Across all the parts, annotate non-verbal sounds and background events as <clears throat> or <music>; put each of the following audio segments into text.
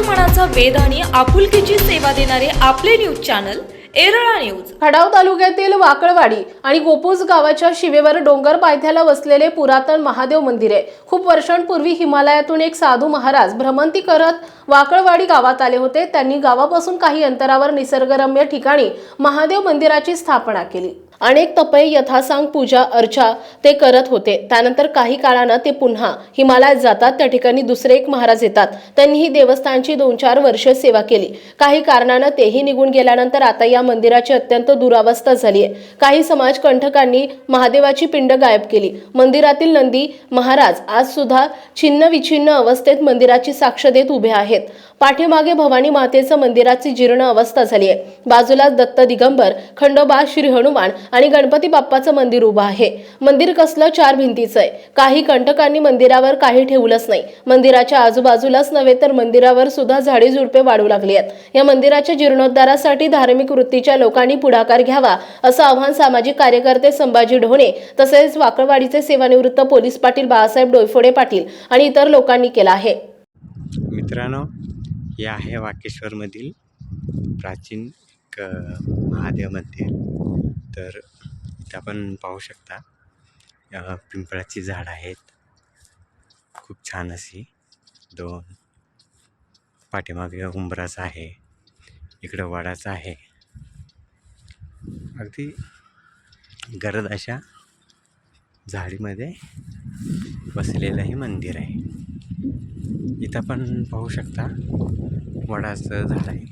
मनाचा वेद आणि आपुलकीची सेवा देणारे आपले news channel Erala news. Khatav तालुक्यातील वाकळवाडी आणि गोपूस गावाच्या शिवेवर डोंगर पायथ्याला वसलेले पुरातन महादेव मंदिर. आहे खूप वर्षांपूर्वी हिमालयातून एक साधू महाराज भ्रमंती करत वाकळवाडी गावात आले होते. त्यांनी गावापासून काही अंतरावर निसर्गरम्य ठिकाणी महादेव मंदिराची स्थापना केली. अनेक तपय यथासांग पूजा अर्चा ते करत होते. त्यानंतर काही काळानं ते पुन्हा हिमालयात जातात. त्या ठिकाणी दुसरे एक महाराज येतात. त्यांनी ही देवस्थानची दोन चार वर्ष सेवा केली. काही कारणानं तेही निघून गेल्यानंतर आता या मंदिराची अत्यंत दुरावस्था झाली आहे काही समाज कंठकांनी महादेवाची पिंड गायब केली. मंदिरातील नंदी महाराज आज सुद्धा छिन्न विछिन्न अवस्थेत मंदिराची साक्ष देत उभे आहेत. पाठीमागे भवानी मातेचं मंदिराची जीर्ण अवस्था झाली आहे. बाजूला दत्त दिगंबर खंडोबा श्री हनुमान आणि गणपती बाप्पाचं मंदिर उभं आहे. मंदिर कसलं चार भिंतीचं आहे. काही कंटकांनी मंदिरावर काही ठेवलंच नाही. मंदिराच्या आजूबाजूलाच नव्हे तर मंदिरावर सुद्धा झाडे झुडपे वाढू लागली आहेत. या मंदिराच्या जीर्णोद्धारासाठी धार्मिक वृत्तीच्या लोकांनी पुढाकार घ्यावा असं आव्हान सामाजिक कार्यकर्ते संभाजी ढोणे तसेच वाकळवाडीचे सेवानिवृत्त पोलीस पाटील बाळासाहेब डोयफोडे पाटील आणि इतर लोकांनी केलं आहे. मित्रांनो हे आहे वाकेश्वरमधील प्राचीन एक महादेव मंदिर तर इथं आपण पाहू शकता पिंपळाची झाड आहेत. खूप छान अशी दोन पाठीमागे उंबराचं आहे. इकडं वडाचं आहे. अगदी गरज अशा झाडीमध्ये बसलेलं हे मंदिर आहे. इथं पण पाहू शकता वडाचं झाड आहे.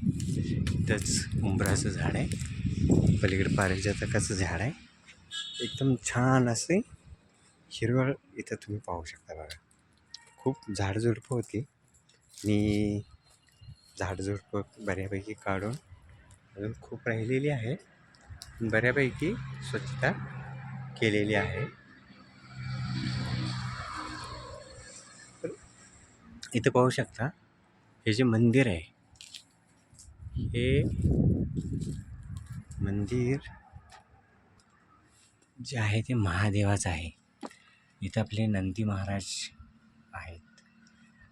इथंच उंबराचं झाड आहे. पलीकडे पारिजातकाचं झाड आहे. एकदम छान असे हिरवळ इथं तुम्ही पाहू शकता बघा. खूप झाडझुडपं होती. आणि झाडझुडपं बऱ्यापैकी काढून अजून खूप राहिलेली आहे. बऱ्यापैकी स्वच्छता केलेली आहे. इथं पाहू शकता हे जे मंदिर आहे हे मंदिर जे आहे ते महादेवाचं आहे. इथं आपले नंदी महाराज आहेत.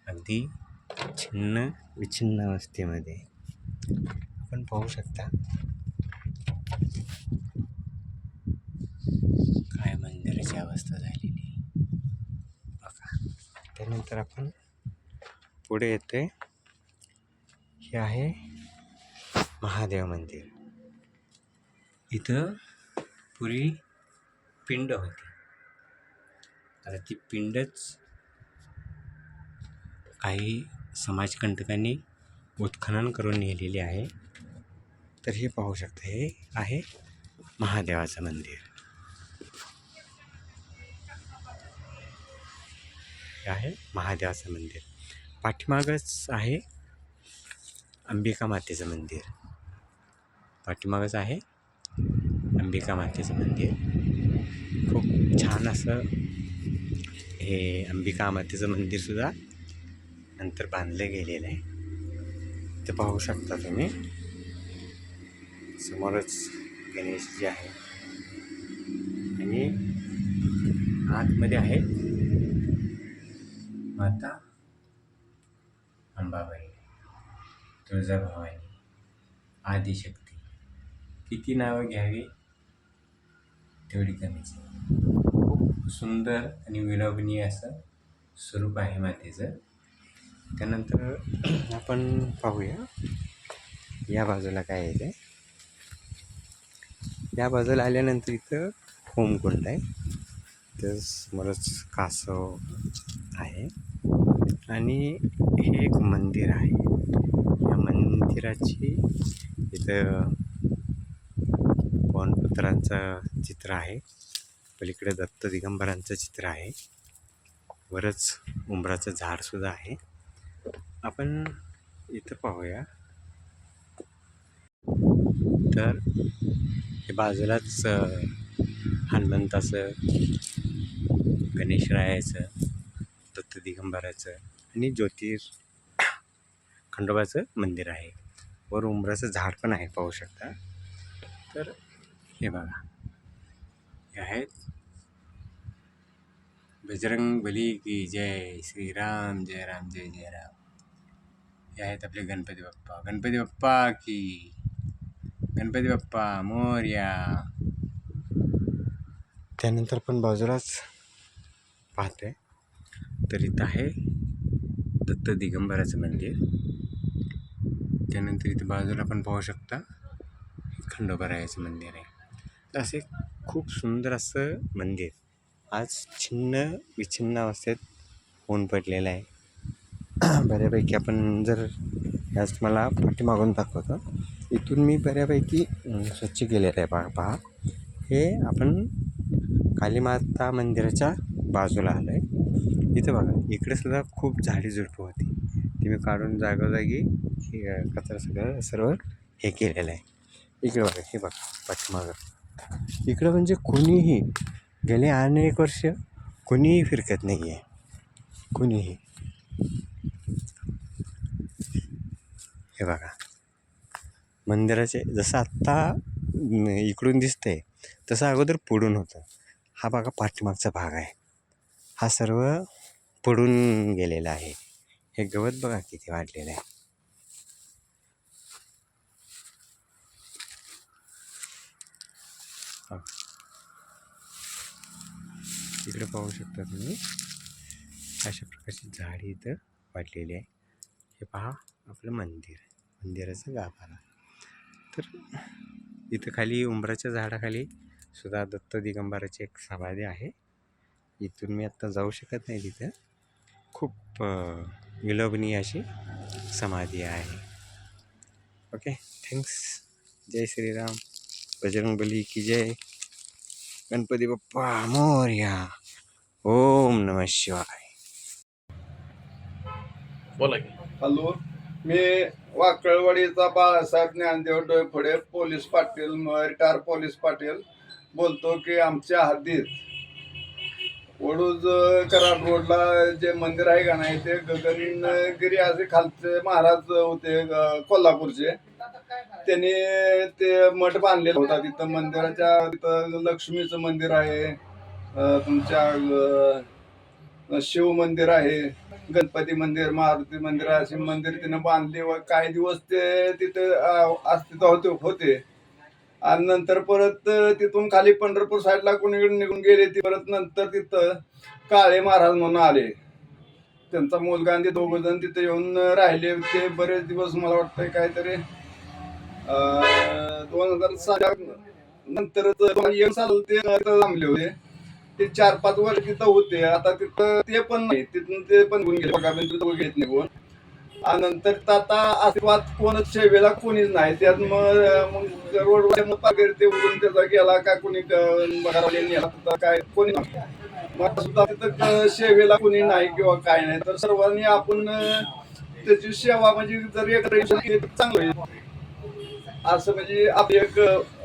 अगदी छिन्न विछिन्न अवस्थेमध्ये. आपण पाहू शकता. काय मंदिराची अवस्था झालेली. बघा. त्यानंतर आपण पुढे येते हे आहे महादेव मंदिर. इथं पूर्वी पिंड होती. आता ती पिंडच काही समाजकंटकांनी उत्खनन करून नेलेली आहे. तर हे पाहू शकता हे आहे महादेवाचं मंदिर. हे आहे महादेवाचं मंदिर. पाठीमागच आहे अंबिका मातेचं मंदिर. पाठीमागच आहे. अंबिका मातेचं मंदिर. खूप छान असं हे अंबिका मातेचं मंदिरसुद्धा नंतर बांधलं गेलेलं आहे. ते पाहू शकता तुम्ही. समोरच गणेशजी आहे. आणि आतमध्ये आहे माता अंबाबाई तुळजाभवानी आदिशक्ती. किती नावं घ्यावी? तेवढी कमीच खूप सुंदर आणि विलोभनीय असं स्वरूप आहे मातेचं. त्यानंतर <clears throat> आपण पाहूया. या बाजूला काय आहे ते? या बाजूला आल्यानंतर इथं होमकुंड आहे. तर समोरच कासव आहे. आणि हे एक मंदिर आहे. या मंदिराची इथं पवनपुत्रांचं चित्र आहे. पलीकडे दत्त दिगंबरांचं चित्र आहे. वरच उंबराचं झाडसुद्धा आहे. आपण इथं पाहूया. तर हे बाजूलाच हनुमंताचं गणेशरायाचं दत्त दिगंबराचं आणि ज्योतिष खंडोबाचं मंदिर आहे. वर उंबराचं झाड पण आहे पाहू शकता. तर हे बघा. हे आहेत. बजरंग बली की जय श्रीराम जय राम जय जय राम. हे आहेत आपले गणपती बाप्पा. गणपती बाप्पा की गणपती बाप्पा मोर्या. त्यानंतर पण बाजूलाच पाहतोय तर इथं आहे दत्त दिगंबराचं मंदिर. त्यानंतर इथं बाजूला पण पाहू शकता खंडोबारायाचं मंदिर आहे. असे खूप सुंदर असं मंदिर. आज छिन्न विछिन्न अवस्थेत होऊन पडलेलं आहे. <clears throat> बऱ्यापैकी आपण जर याच मला पाठीमागून दाखवतो इथून मी बऱ्यापैकी स्वच्छ केलेलं आहे. पा पहा. हे आपण कालीमाता मंदिराच्या बाजूला आलो आहे. इथं बघा इकडे सुद्धा खूप झाडी झुडपं होती. ती मी काढून जागोजागी हे कचरा सगळं सर्व हे केलेलं आहे. इकडे बघा हे बघा पाठीमागं. इकडं म्हणजे कोणीही गेले अनेक वर्ष कोणीही फिरकत नाही आहे कोणीही. हे बघा. मंदिराचे जसं आत्ता इकडून दिसतंय तसं अगोदर पुढून होतं. हा बघा पाठीमागचा भाग आहे. हा सर्व पडून गेलेला आहे. हे गवत बघा किती वाढलेलं आहे हा. इकडे पाहू शकता तुम्ही. अशा प्रकारची झाडी इथं वाढलेली आहे. हे पहा आपलं मंदिर. मंदिराचं गाभारा. तर इथं खाली उंबराच्या झाडाखाली सुद्धा दत्त दिगंबराची एक समाधी आहे. इथून मी आत्ता जाऊ शकत नाही तिथं. खूप विलोभनीय अशी समाधी आहे. Okay thanks. जय श्रीराम. बजरंगबली की जय. गणपती बाप्पा मोर्या. ओम नमः शिवाय. बोला की. हॅलो मी वाकळवाडीचा बाळासाहेब ज्ञानदेव डोयफोडे पोलीस पाटील म- रिटायर पोलीस पाटील बोलतो की आमच्या हद्दीत वडूज कराड रोडला जे मंदिर आहे का नाही ते गगनगिरी असे खालचे महाराज होते कोल्हापूरचे. त्यांनी ते मठ बांधलेला होता. तिथं मंदिराच्या तिथं लक्ष्मीचं मंदिर आहे. तुमच्या शिव मंदिर आहे गणपती मंदिर मारुती मंदिर असे मंदिर तिनं बांधले व काही दिवस ते तिथे अस्तित्व होते होते. आणि नंतर परत तिथून खाली पंढरपूर साईडला कोणीकडे निघून गेले ती परत नंतर तिथं काळे महाराज म्हणून आले. त्यांचा मुलगा आणि ते दोघं जण तिथे येऊन राहिले. ते बरेच दिवस मला वाटतं काहीतरी दोन हजार सहा नंतर येऊन साल ते थांबले होते. ते चार पाच वर्ष तिथं होते. आता तिथं ते पण नाही. तिथून ते पण घेऊन गेले. बघा मी घेत नाही आणि नंतर तर आता आशीर्वाद कोणच सेवेला कोणीच नाही. त्यात मग मग रोडवर पागेर ते उडून त्याचा गेला का कोणी बघायला नेला काय कोणी मग सुद्धा तिथं सेवेला कोणी नाही किंवा काय नाही. तर सर्वांनी आपण त्याची सेवा म्हणजे जर एक तर चांगलं असं म्हणजे आपली एक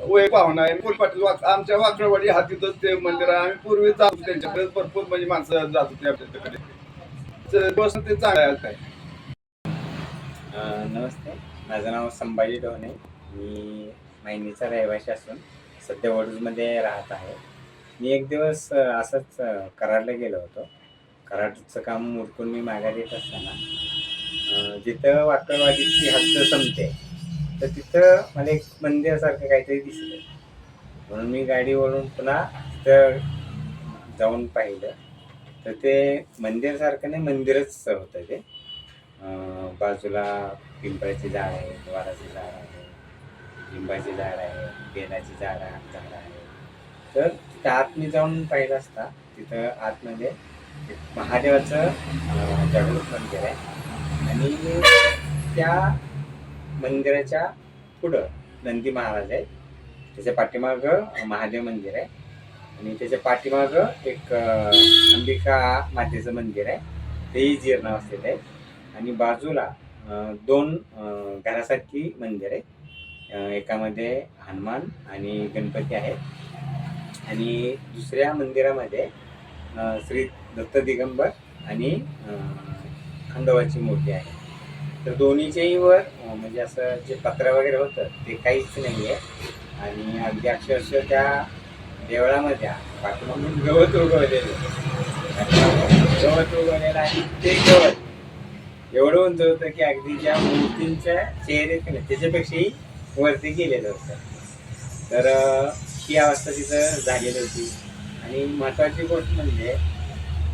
वय पाहुणा आहे. पोल पाटील वाक आमच्या वाकडवाडी हातीतच ते मंदिर आहे. आम्ही पूर्वी जातो त्यांच्याकडे. भरपूर म्हणजे माणसं जात होते आपल्याकडे तर बस ते चांगलं आहे काय नमस्ते. माझं नाव संभाजी ढोणे मी माहिनीचा रहिवासी असून सध्या वडूजमध्ये राहत आहे. मी एक दिवस असंच कराडला गेलो होतो. कराडचं काम उरकून मी माघारी येत असताना जिथं वाकडवाडीची हद्द संपते तर तिथं मला एक मंदिरासारखं काहीतरी दिसलं. म्हणून मी गाडी वळून पुन्हा तिथं जाऊन पाहिलं. तर ते मंदिरसारखं नाही मंदिरच होतं ते. बाजूला पिंपळाचे झाड आहे वाराचे झाड आहे लिंबाचे झाड आहे बेलाची झाड झाड आहे. तर तिथं आत मी जाऊन पाहिलं असता तिथं आतमध्ये महादेवाचं जागृत मंदिर आहे आणि त्या मंदिराच्या पुढं नंदी महाराज आहेत. त्याच्या पाठीमागं महादेव मंदिर आहे. आणि त्याच्या पाठीमागं एक अंबिका मातेचं मंदिर आहे. तेही जीर्णावस्थेत आहे. आणि बाजूला दोन घरासारखी मंदिर आहे. एकामध्ये हनुमान आणि गणपती आहेत. आणि दुसऱ्या मंदिरामध्ये श्री दत्त दिगंबर आणि खंडोबाची मूर्ती आहे. तर दोन्हीच्याही वर म्हणजे असं जे पत्र वगैरे होतं ते काहीच नाही आहे आणि अगदी अक्षरशः त्या देवळामध्ये म्हणून गवत उगवलेलं गवत उगवलेलं आणि ते गवत. एवढं उंच होतं की अगदी ज्या मूर्तींच्या चेहरे नाही त्याच्यापेक्षाही वरती गेलेलं होतं. तर ही अवस्था तिथं झालेली होती. आणि महत्त्वाची गोष्ट म्हणजे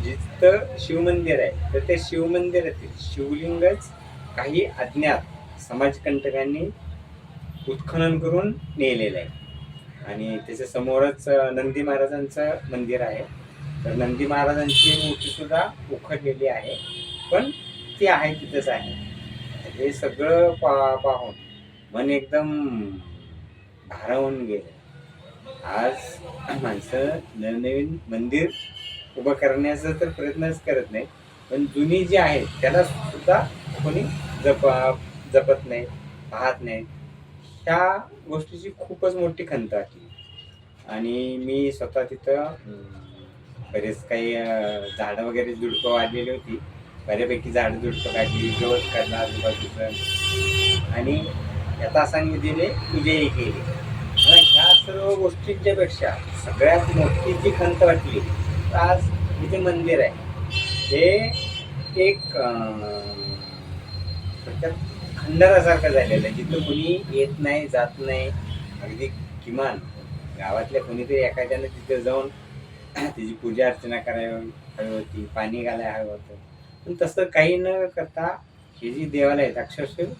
जिथं शिवमंदिर आहे तर ते शिवमंदिरातील शिवलिंगच काही अज्ञात समाजकंटकांनी उत्खनन करून नेलेलं आहे. आणि त्याच्या समोरच नंदी महाराजांचं मंदिर आहे. तर नंदी महाराजांची मूर्ती सुद्धा उखडलेली आहे. पण ती आहे तिथंच आहे. हे सगळं पा पाहून मन एकदम भारावून गेलं. आज माणसं नवनवीन मंदिर उभं करण्याचा तर प्रयत्नच करत नाही पण जुनी जी आहेत त्याला सुद्धा कोणी जप जपत नाही पाहत नाही. ह्या गोष्टीची खूपच मोठी खंत वाटली आणि मी स्वतः तिथं बरेच काही झाडं वगैरे झुडपं वाढलेली होती. बऱ्यापैकी झाडं झुडपं काढली गवत काढलं आजूबाजूचं आणि या तासांनी दिले पूजाही केली. ह्या सर्व गोष्टींच्या पेक्षा सगळ्यात मोठी जी खंत वाटली तर आज इथे मंदिर आहे. हे एक आजकाल थोडक्यात खंडरासारखं झालेलं आहे. जिथं कुणी येत नाही जात नाही अगदी किमान गावातल्या कोणीतरी एखाद्यानं तिथे जाऊन तिची पूजा अर्चना करावी हवी होती पाणी घालायला हवं होतं. पण तसं काही न करता हे जी देवालय आहेत अक्षरशः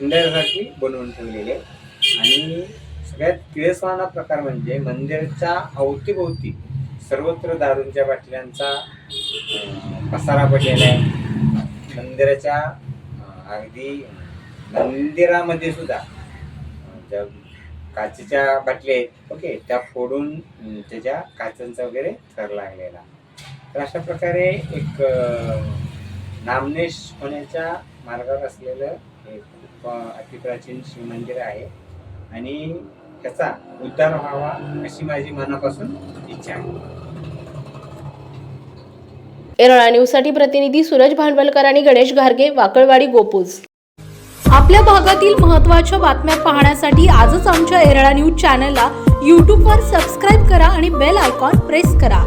खंडरासारखी बनवून ठेवलेली आहे आणि सगळ्यात किळसवाना प्रकार म्हणजे मंदिराच्या अवतीभोवती सर्वत्र दारूंच्या बाटल्यांचा पसारा पडलेला आहे. मंदिराच्या अगदी मंदिरामध्ये सुद्धा. ज्या काचेच्या बाटल्या आहेत ओके त्या फोडून त्याच्या काचांचा वगैरे थर लागलेला. तर अशा प्रकारे एक नामनेश होण्याच्या मार्गावर असलेलं हे खूप अतिप्राचीन शिवमंदिर आहे. आणि त्याचा उद्धार व्हावा अशी माझी मनापासून इच्छा आहे. एरळा न्यूजसाठी प्रतिनिधी सूरज भांडवलकर आणि गणेश घारगे वाकळवाडी गोपूज. आपल्या भागातील महत्त्वाच्या बातम्या पाहण्यासाठी आजच आमच्या एरळा न्यूज चॅनलला यूट्यूबवर सबस्क्राईब करा आणि बेल आयकॉन प्रेस करा.